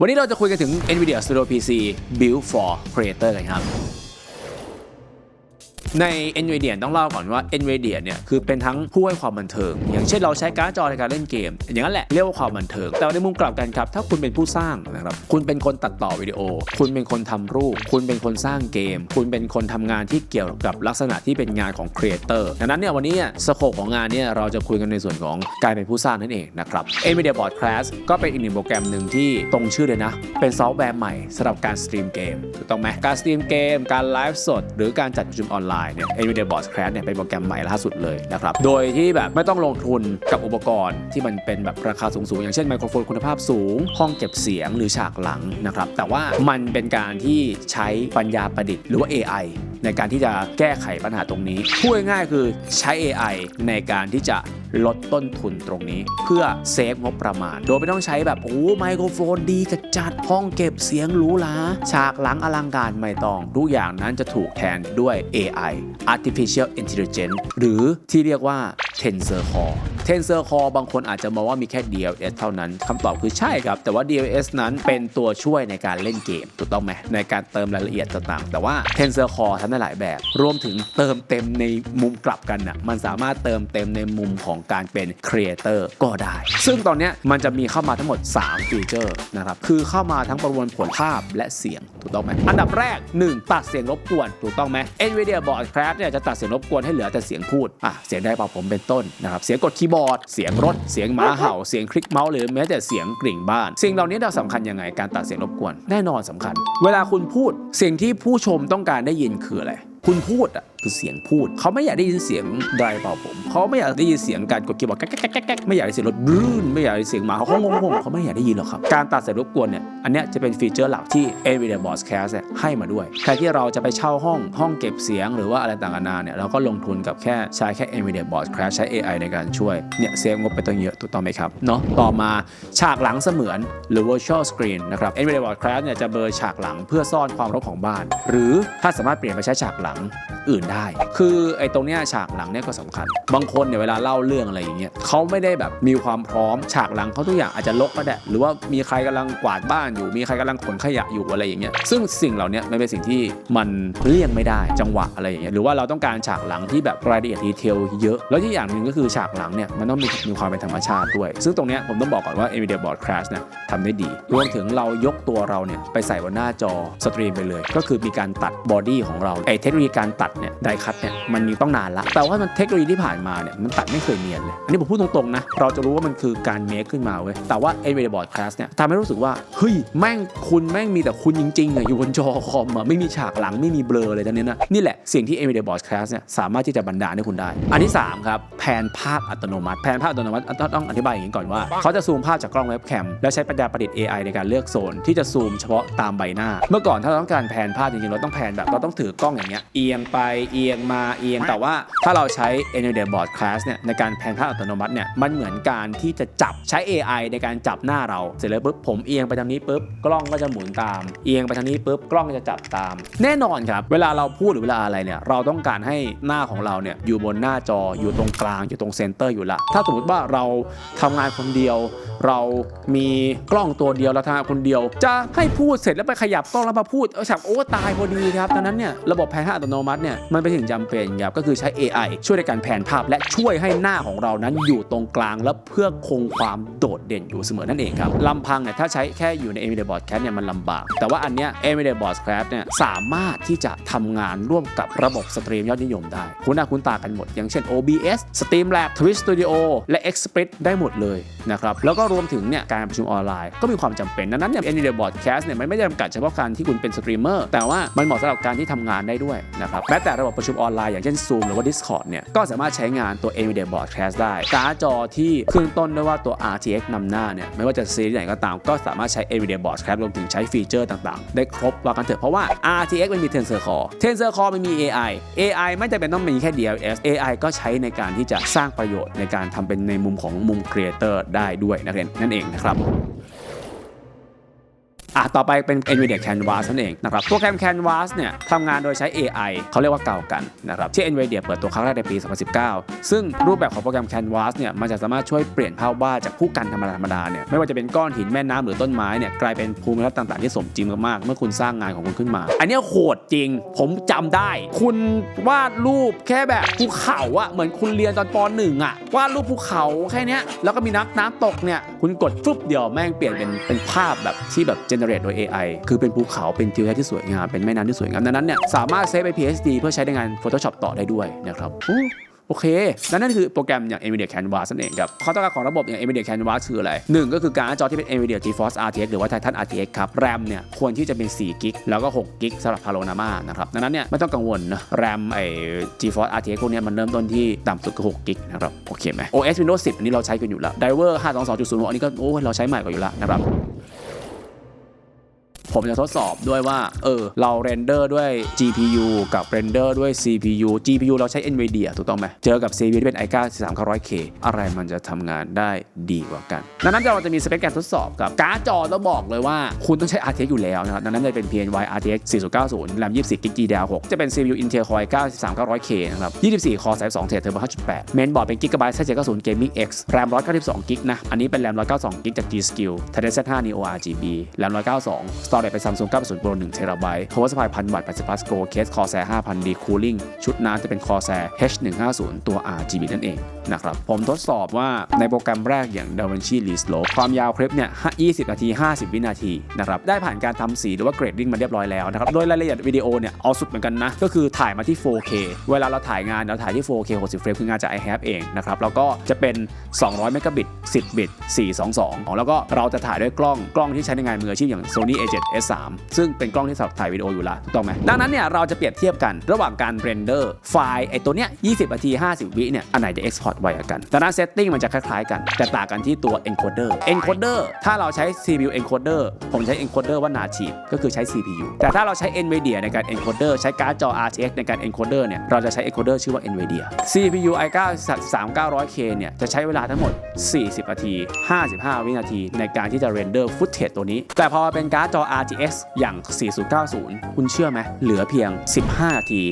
วันนี้เราจะคุยกันถึง NVIDIA Studio PC Build for Creator กันครับ ใน NVIDIA ต้องเล่าก่อนว่า NVIDIA เนี่ยคือเป็นทั้งผู้ให้ความบันเทิง อย่างเช่นเราใช้การ์ดจอในการเล่นเกม อย่างนั้นแหละเรียกว่าความบันเทิง แต่ในมุมกลับกันครับ ถ้าคุณเป็นผู้สร้างนะครับคุณเป็นคนตัดต่อวิดีโอ คุณเป็นคนทำรูป คุณเป็นคนสร้างเกม คุณเป็นคนทำงานที่เกี่ยวกับลักษณะที่เป็นงานของครีเอเตอร์ดังนั้นเนี่ยวันนี้สโคปของงานเนี่ยเราจะคุยกันในส่วนของการเป็นผู้สร้างนั่นเองนะครับ NVIDIA Board Class ก็เป็นอีกหนึ่งโปรแกรมหนึ่งที่ตรงชื่อเลยนะ เป็นซอฟต์แวร์ใหม่สำหรับการสตรีมเกมถูกต้องไหมการสตรีมเกม การไลฟ์สด หรือการจัดประชุมออนไลน์เนี่ย NVIDIA b o s c r a s h เนี่ยเป็นโปรแกรมใหม่ล่าสุดเลยนะครับ โดยที่แบบไม่ต้องลงทุนกับอุปกรณ์ที่มันเป็นแบบราคาสูง ๆ อย่างเช่นไมโครโฟนคุณภาพสูง ห้องเก็บเสียงหรือฉากหลังนะครับ แต่ว่ามันเป็นการที่ใช้ปัญญาประดิษฐ์หรือว่า AI ในการที่จะแก้ไขปัญหาตรงนี้พูดง่ายๆคือใช้ AI ในการที่จะลดต้นทุนตรงนี้ เพื่อเซฟงบประมาณ โดยไม่ต้องใช้แบบ โอ้ไมโครโฟนดีจัดจัดห้องเก็บเสียงหรูหราฉากหลังอลังการไม่ต้องทุกอย่างนั้นจะถูกแทนด้วย AI Artificial Intelligence หรือที่เรียกว่า Tensor Core Tensor Core บางคนอาจจะมองว่ามีแค่ DLS เท่านั้นคำตอบคือใช่ครับ แต่ว่า DLS นั้นเป็นตัวช่วยในการเล่นเกมถูกต้องไหมในการเติมรายละเอียดต่างๆ แต่ว่า Tensor Core ทำได้หลายแบบ รวมถึงเติมเต็มในมุมกลับกันน่ะมันสามารถเติมเต็มในมุมของการเป็นครีเอเตอร์ก็ได้ ซึ่งตอนนี้มันจะมีเข้ามาทั้งหมด 3 ฟีเจอร์นะครับ คือเข้ามาทั้งประมวลผลภาพและเสียง ถูกต้องไหมอันดับแรก 1 ตัดเสียงรบกวนถูกต้องไหม NVIDIA Broadcast เนี่ยจะตัดเสียงรบกวนให้เหลือแต่เสียงพูดอะเสียงได้เป่าผมเป็นต้นนะครับเสียงกดคีย์บอร์ด เสียงรถเสียงหมาเห่าเสียงคลิกเมาส์หรือแม้แต่เสียงกริ่งบ้าน สิ่งเหล่านี้เราสำคัญยังไงการตัดเสียงรบกวนแน่นอนสำคัญ เวลาคุณพูดสิ่งที่ผู้ชมต้องการได้ยินคืออะไรคุณพูดอะ คือเสียงพูด เขาไม่อยากได้ยินเสียงไดร์เป่าผม เขาไม่อยากได้ยินเสียงการกดคีย์บอร์ดแก๊กแก๊กแก๊กแก๊กไม่อยากได้ยินเสียงรถบรูนไม่อยากได้ยินเสียงหมาเขางงงเขาไม่อยากได้ยินหรอกครับ การตัดเสียงรบกวนเนี่ยอันเนี้ยจะเป็นฟีเจอร์หลักที่ NVIDIA Broadcast เนี่ยให้มาด้วยแทนที่เราจะไปเช่าห้องห้องเก็บเสียงหรือว่าอะไรต่างๆนานาเนี่ยเราก็ลงทุนกับแค่ใช้แค่ NVIDIA Broadcast ใช้ AI ในการช่วยเนี่ยเซฟงบไปตั้งเยอะถูกต้องไหมครับเนาะต่อมาฉากหลังเสมือนหรือ virtual screen นะครับ NVIDIA Broadcast เนี่ยจะเบลอฉากหลังเพื่อซ่อนความรกของบ้าน หรือถ้าสามารถเปลี่ยนไปใช้ฉากหลังอื่นได้ คือไอ้ตรงเนี้ยฉากหลังเนี่ยก็สำคัญ บางคนเนี่ยเวลาเล่าเรื่องอะไรอย่างเงี้ยเขาไม่ได้แบบมีความพร้อมฉากหลังเขาทุกอย่างอาจจะลกก็ได้หรือว่ามีใครกำลังกวาดบ้านอยู่มีใครกำลังขนขยะอยู่อะไรอย่างเงี้ยซึ่งสิ่งเหล่านี้มันเป็นสิ่งที่มันเลี่ยงไม่ได้จังหวะอะไรอย่างเงี้ยหรือว่าเราต้องการฉากหลังที่แบบรายละเอียดดีเทลเยอะ แล้วที่อย่างหนึ่งก็คือฉากหลังเนี่ยมันต้องมีมีความเป็นธรรมชาติด้วย ซึ่งตรงเนี้ยผมต้องบอกก่อนว่า NVIDIA Broadcast เนี่ยทำได้ดี รวมถึงเรายกตัวเราเนี่ยไปใส่บนหน้าจอสตรีมไปเลย ก็คือมีการตัดบอดี้ของเราไอ้เทคโนโลยีการตัดเนี่ยไดคัตเนี่ยมันมีต้องนานละ แต่ว่ามันเทคโนโลยีที่ผ่านมาเนี่ยมันตัดไม่เคยเนียนเลย อันนี้ผมพูดตรงๆนะ เราจะรู้ว่ามันคือการเมคขึ้นมาเว้ย แต่ว่า NVIDIA Broadcast เนี่ยทำให้รู้สึกว่า เฮ้ย แม่งคุณแม่งมีแต่คุณจริงๆอะอยู่บนจอคอมอะไม่มีฉากหลังไม่มีเบลอเลยทั้งนี้นะ นี่แหละสิ่งที่ NVIDIA Broadcast เนี่ยสามารถที่จะบรรดาให้คุณได้ อันที่3ครับแผนภาพอัตโนมัติแผนภาพอัตโนมัติต้องต้องอธิบายอย่างนี้ก่อนว่าเขาจะซูมภาพจากกล้องเว็บแคมแล้วใช้ปัญญาประดิษฐ์ AI ในการเลือกโซนที่จะซูมเฉพาะตามใบหน้า เมื่อก่อนถ้าเราต้องการแผนภาพจริงๆเราต้องแผนแบบเราต้องถือกล้องอย่างเงี้ยเอียงไปเอียงมาเอียง แต่ว่าถ้าเราใช้ NVIDIA Broadcast เนี่ยในการแผนภาพอัตโนมัติเนี่ยมันเหมือนการที่จะจับใช้ AI ในการจับหน้าเรา เสร็จแล้วปุ๊บผมเอียงไปทางนี้ปุ๊บกล้องก็จะหมุนตาม เอียงไปทางนี้ปุ๊บกล้องก็จะจับตาม แน่นอนครับ เวลาเราพูดหรือเวลาอะไรเนี่ยเราต้องการให้หน้าของเราเนี่ยอยู่บนหน้าจออยู่ตรงกลางอยู่ตรงเซนเตอร์อยู่ละถ้าสมมติว่าเราทำงานคนเดียว เรามีกล้องตัวเดียวเราทำงานคนเดียว จะให้พูดเสร็จแล้วไปขยับกล้องแล้วมาพูดเออฉับโอ้ตายพอดีครับดังนั้นเนี่ยระบบแผนภาพอัตโนมัติเนี่ยมันเป็นสิ่งจำเป็นครับก็คือใช้ AI ช่วยในการแผนภาพ และช่วยให้หน้าของเรานั้นอยู่ตรงกลาง และเพื่อคงความโดดเด่นอยู่เสมอนั่นเองครับลำพังเนี่ยถ้าใช้แค่อยู่ใน NVIDIA Broadcast เนี่ยมันลำบาก แต่ว่าอันเนี้ย NVIDIA Broadcast เนี่ยสามารถที่จะทำงานร่วมกับระบบสตรีมยอดนิยมได้ คุณหน้าคุณตากันหมด อย่างเช่น OBS Streamlab Twitch Studio และ Express ได้หมดเลยนะครับแล้วก็รวมถึงเนี่ยการประชุมออนไลน์ก็มีความจำเป็นดังนั้นเนี่ย NVIDIA Broadcast เนี่ยมันไม่ได้จำกัดเฉพาะการที่คุณเป็นสตรีมเมอร์แต่ว่ามันเหมาะสำหรับการที่ทำงานได้ด้วยนะครับแม้แต่ระบบประชุมออนไลน์อย่างเช่น Zoom หรือว่า Discord เนี่ยก็สามารถใช้งานตัว NVIDIA Broadcast ได้ การ์ดจอที่ขึ้นต้นด้วยว่าตัว RTX นำหน้าเนี่ยไม่ว่าจะซีรีส์ไหนก็ตามก็สามารถใช้ NVIDIA Broadcast รวมถึงใช้ฟีเจอร์ต่างๆ ได้ครบว่ากันเถอะเพราะว่า RTX มันมี Tensor Core Tensor Core มันมี AI AI ไม่จำเป็นต้องมีแค่ DLS AI ก็ใช้ในการที่จะสร้างประโยชน์ในการทำเป็นในมุมของมุม Creator ได้ด้วยนักเรียนนั่นเองนะครับ อะต่อไปเป็น NVIDIA Canvas นั่นเองนะครับโปรแกรม Canvas เนี่ยทำงานโดยใช้ AI เขาเรียกว่าเก่ากันนะครับที่ NVIDIA เปิดตัวครั้งแรกในปี 2019 ซึ่งรูปแบบของโปรแกรม Canvas เนี่ยมันจะสามารถช่วยเปลี่ยนภาพวาดจากผู้กันธรรมดาธรรมดาเนี่ยไม่ว่าจะเป็นก้อนหินแม่น้ำหรือต้นไม้เนี่ยกลายเป็นภูมิทัศน์ต่างๆที่สมจริงมากๆเมื่อคุณสร้างงานของคุณขึ้นมา อันนี้โหดจริง ผมจำได้ คุณวาดรูปแค่แบบภูเขาอะเหมือนคุณเรียนตอนป .1 อะวาดรูปภูเขาแค่เนี้ยแล้วก็มีนักน้ำตกเนี่ยคุณกดฟึบเดียวแม่งเปลี่ยนเป็นเป็นภาพแบบที่แบบเจนเรตโดย AI คือเป็นภูเขาเป็นทิวทัศน์ที่สวยงาม เป็นแม่น้ำที่สวยงามดังนั้นเนี่ยสามารถเซฟไป PSD เพื่อใช้ในงาน Photoshop ต่อได้ด้วยนะครับโอเค นั่นคือโปรแกรมอย่าง NVIDIA Canvas นั่นเองครับข้อต้องการของระบบอย่าง NVIDIA Canvas คืออะไรหนึ่งก็คือการ์ดจอที่เป็น NVIDIA GeForce RTX หรือว่า Titan RTX ครับ RAM เนี่ยควรที่จะเป็น4กิกแล้วก็6กิกสำหรับ Panorama นะครับ ดังนั้นเนี่ยไม่ต้องกังวลนะ RAM ไอ้ GeForce RTX พวกนี้มันเริ่มต้นที่ต่ำสุดคือ6กิกนะครับ โอเคไหม OS Windows 10 อันนี้เราใช้กันอยู่แล้ว Driver 522.06 อันนี้ก็โอ้เราใช้ใหม่กว่าอยู่แล้วนะครับ ผมจะทดสอบด้วยว่า เออ เราเรนเดอร์ด้วย GPU กับเรนเดอร์ด้วย CPU GPU เราใช้ NVIDIA ถูกต้องไหม เจอกับ CPU ที่เป็น i9 3900K อะไรมันจะทำงานได้ดีกว่ากัน ดังนั้นเราจะมีสเปคการทดสอบกับการ์ดจอต้องบอกเลยว่า คุณต้องใช้ RTX อยู่แล้วนะครับ ดังนั้นจะเป็น PNY RTX 4090 RAM 24 GB DDR6 จะเป็น CPU Intel Core i9 3900K นะครับ 24 Core 32 Thread Turbo 5.8เมนบอร์ดเป็น Gigabyte Z790 Gaming X RAM 192 GB นะ อันนี้เป็น RAM 192 GB จาก G-Skill Thread Z5 Neo RGB RAM 192 Storage เป็น Samsung 980 Pro 1 TB Power Supply 1000 วัตต์80 Plus Go Case Corsair 5000 D Cooling ชุดน้ำจะเป็น Corsair H150 ตัว RGB นั่นเองนะครับผมทดสอบว่าในโปรแกรมแรกอย่าง DaVinci Resolve ความยาวคลิปเนี่ย 20 นาที 50 วินาทีนะครับได้ผ่านการทำสีหรือว่าเกรดดิ้งมาเรียบร้อยแล้วนะครับโดยรายละเอียดวิดีโอเนี่ยเอาสุดเหมือนกันนะ ก็คือถ่ายมาที่ 4K เวลาเราถ่ายงานเราถ่ายที่ 4K 60 เฟรมคืองานจาก iHave เองนะครับแล้วก็จะเป็น 200 เมกะบิต 10 บิต 422 แล้วก็เราจะถ่ายด้วยกล้องกล้องที่ใช้ในงานมืออาชีพอย่าง Sony S3 ซึ่งเป็นกล้องที่สำหรับถ่ายวิดีโออยู่แล้วถูกต้องไหมดังนั้นเนี่ยเราจะเปรียบเทียบกันระหว่างการเรนเดอร์ไฟล์ไอตัวเนี้ย 20 นาที 50 วิเนี่ยอันไหนจะ export ไวกว่ากันดังนั้น setting มันจะคล้ายๆกัน แต่ต่างกันที่ตัว encoder encoder ถ้าเราใช้ CPU encoder ผมใช้ encoder ว่า native ก็คือใช้ CPU แต่ถ้าเราใช้ NVIDIA ในการ encoder ใช้การ์ดจอ RTX ในการ encoder เนี่ยเราจะใช้ encoder ชื่อว่า NVIDIA CPU i9 3900K เนี่ยจะใช้เวลาทั้งหมด 40 นาที 55 วินาที ในการที่จะ render footage ตัวนี้ แต่พอเป็นการ์ดจอ RTX อย่าง 4090 คุณเชื่อไหมเหลือเพียง 15นาที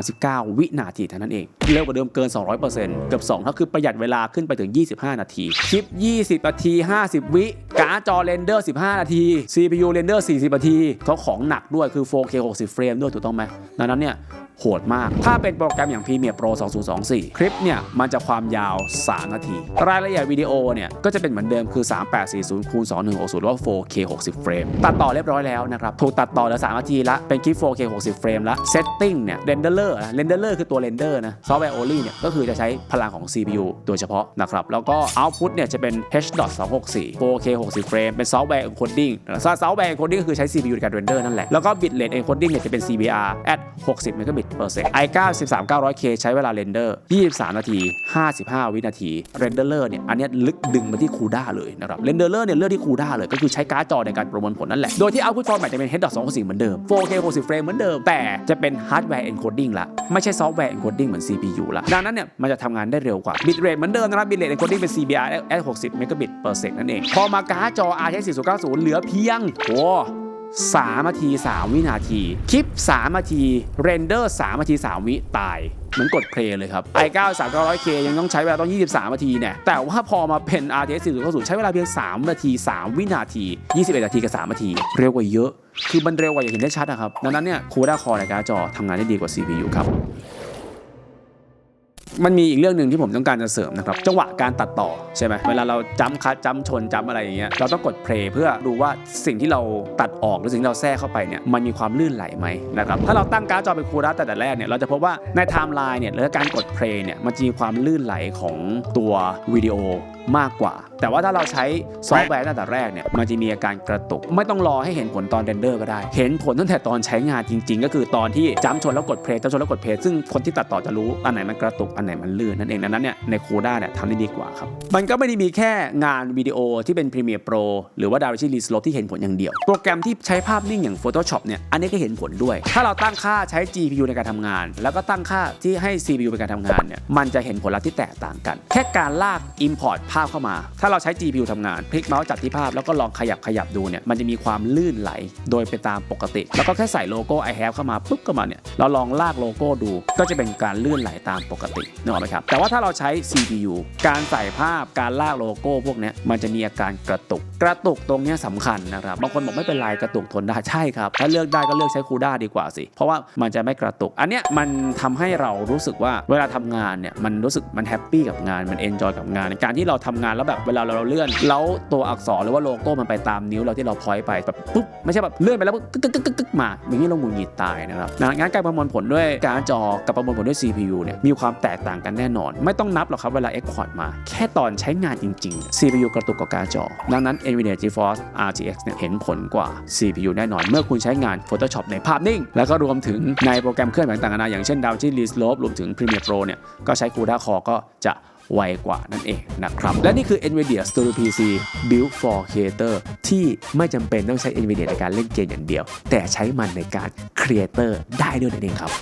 39 วินาทีเท่านั้นเอง เร็วกว่าเดิมเกิน 200%เกือบ2เท่าคือประหยัดเวลาขึ้นไปถึง 25 นาที คลิป 20 นาที 50 วิ การ์ดจอเรนเดอร์ 15 นาที CPU เรนเดอร์ 40 นาทีเขาของหนักด้วยคือ 4K 60 เฟรมด้วยถูกต้องไหมดังนั้นเนี่ย โหดมาก ถ้าเป็นโปรแกรมอย่าง Premiere Pro 2024 คลิปเนี่ย มันจะความยาว 3 นาที รายละเอียดวิดีโอเนี่ย ก็จะเป็นเหมือนเดิมคือ 3840คูณ2160หรือว่า 4K 60 เฟรม ตัดต่อเรียบร้อยแล้วนะครับ ถูกตัดต่อเหลือ 3 นาทีละ เป็นคลิป 4K 60 เฟรมละเซตติ่งเนี่ย Renderer นะ Renderer คือตัวเรนเดอร์นะซอฟต์แวร์โอลี่เนี่ย ก็คือจะใช้พลังของ CPU โดยเฉพาะนะครับ แล้วก็เอาต์พุตเนี่ย จะเป็น H.264 4K 60 เฟรม เป็น Software Encoding ซอฟต์แวร์ Encoding ก็คือใช้ CPU ในการ render นั่นแหละ แล้วก็ Bitrate Encoding เนี่ยจะเป็น CBR at 60 m b 10% i9 13900K ใช้เวลาเรนเดอร์ 23 นาที 55 วินาทีเรนเดอร์เนี่ยอันนี้ลึกดึงมาที่คูด้าเลยนะครับเรนเดอร์เนี่ยเลือกที่คูด้าเลยก็คือใช้การ์ดจอในการประมวลผลนั่นแหละ โดยที่เอาพุทฟอร์แมตจะเป็น H.2 4เหมือนเดิม 4K 60เฟรมเหมือนเดิม แต่จะเป็นฮาร์ดแวร์เอนโคดิ้งละไม่ใช่ซอฟต์แวร์เอนโคดิ้งเหมือน CPU ละดังนั้นเนี่ยมันจะทำงานได้เร็วกว่าบิตเรทเหมือนเดิมนะครับบิตเรทเอนโคดิ้งเป็น CBR 60 m b p s นั่นเองพอมาการ์ดจอ RTX 4090เหลือเพียงโอ้ 3นาที 3 วินาที คลิป 3 นาที เรนเดอร์ 3 นาที 3 วิตายเหมือนกดเพลย์เลยครับ i9 3900K ยังต้องใช้เวลาต้อง 23 นาทีเนี่ย แต่ว่าพอมาเป็น RTX 4090 ใช้เวลาเพียง 3 นาที 3 วินาที 21 นาทีกับ 3 นาที เร็วกว่าเยอะ คือมันเร็วกว่าอย่างเห็นได้ชัดนะครับ ดังนั้นเนี่ยคูด้าคอในการ์ดจอทำงานได้ดีกว่า CPU ครับ มันมีอีกเรื่องหนึ่งที่ผมต้องการจะเสริมนะครับจังหวะการตัดต่อใช่ไหมเวลาเราจ้ำคัดจ้ำชนจ้ำอะไรอย่างเงี้ยเราต้องกดเพลย์เพื่อดูว่าสิ่งที่เราตัดออกหรือสิ่งที่เราแทรกเข้าไปเนี่ยมันมีความลื่นไหลไหมนะครับถ้าเราตั้งการ์ดจอเป็นคูด้าแต่แต่แรกเนี่ยเราจะพบว่าในไทม์ไลน์เนี่ยหรือการกดเพลย์เนี่ยมันจะมีความลื่นไหลของตัววิดีโอมากกว่าแต่ว่าถ้าเราใช้ซอฟต์แวร์ตั้งแต่แรกเนี่ยมันจะมีอาการกระตุก ไม่ต้องรอให้เห็นผลตอนเรนเดอร์ก็ได้ เห็นผลตั้งแต่ตอนใช้งานจริง ๆ ก็คือตอนที่จ้ำชนแล้วกดเพลย์จ้ำชนแล้วกดเพลย์ซึ่งคนที่ตัดต่อจะรู้อันไหนมันกระตุกอันไหนมันลื่นนั่นเองดังนั้นเนี่ยในคูด้าเนี่ยทำได้ดีกว่าครับมันก็ไม่ได้มีแค่งานวิดีโอที่เป็น Premiere Pro หรือว่า DaVinci Resolve ที่เห็นผลอย่างเดียว โปรแกรมที่ใช้ภาพนิ่งอย่าง Photoshop เนี่ยอันนี้ก็เห็นผลด้วย ถ้าเราตั้งค่าใช้ GPU ในการทำงาน แล้วก็ตั้งค่าที่ให้ CPU ในการทำงานเนี่ยมันจะเห็นผลลัพธ์ที่แตกต่างกัน แค่การลาก Import ภาพเข้ามาถ้าาเราใช้ GPU ทำงานพลิกเมาส์จับที่ภาพแล้วก็ลองขยับขยับดูเนี่ยมันจะมีความลื่นไหลโดยไปตามปกติ แล้วก็แค่ใส่โลโก้ I have เข้ามาปุ๊บก็มาเนี่ยเราลองลากโลโก้ดู ก็จะเป็นการลื่นไหลตามปกตินึกออกไหมครับแต่ว่าถ้าเราใช้ CPU การใส่ภาพการลากโลโก้พวกนี้มันจะมีอาการกระตุก กระตุกตรงนี้ยสำคัญนะครับบางคนบอกไม่เป็นไรกระตุกทนได้ใช่ครับถ้าเลือกได้ก็เลือกใช้คูด้าดีกว่าสิ เพราะว่ามันจะไม่กระตุก อันเนี้ยมันทำให้เรารู้สึกว่าเวลาทำงานเนี่ยมันรู้สึกมันแฮปปี้กับงานมันเอนจอยกับงาน การที่เราทำงานแล้วแบบเวลาเราเลื่อน แล้วตัวอักษรหรือว่าโลโก้มันไปตามนิ้วเราที่เราพอยต์ไปแบบปุ๊บไม่ใช่แบบเลื่อนไปแล้วปุ๊บกึกกึกกึกกึกกึกมาอย่างนี้เราหงุดหงิดตายนะครับนะงั้นการประมวลผลด้วยการจอกับประมวลผลด้วย CPU เนี่ยมีความแตกต่างกันแน่นอน ไม่ต้องนับหรอกครับเวลา Export มา แค่ตอนใช้งานจริง ๆ CPU กระตุกกว่าการจอ ดังนั้น NVIDIA GeForce RTX เนี่ยเห็นผลกว่า CPU แน่นอน เมื่อคุณใช้งาน Photoshop ในภาพนิ่ง แล้วก็รวมถึงในโปรแกรมเคลื่อนไหวต่างๆนานาอย่างเช่น DaVinci Resolve รวมถึง Premiere Pro เนี่ยก็ใช้ CUDA Core ก็จะ ไวกว่านั่นเองนะครับ และนี่คือ NVIDIA Studio PC Built for Creator ที่ไม่จำเป็นต้องใช้ NVIDIA ในการเล่นเกมอย่างเดียว แต่ใช้มันในการ Creator ได้ด้วยนั่นเองครับ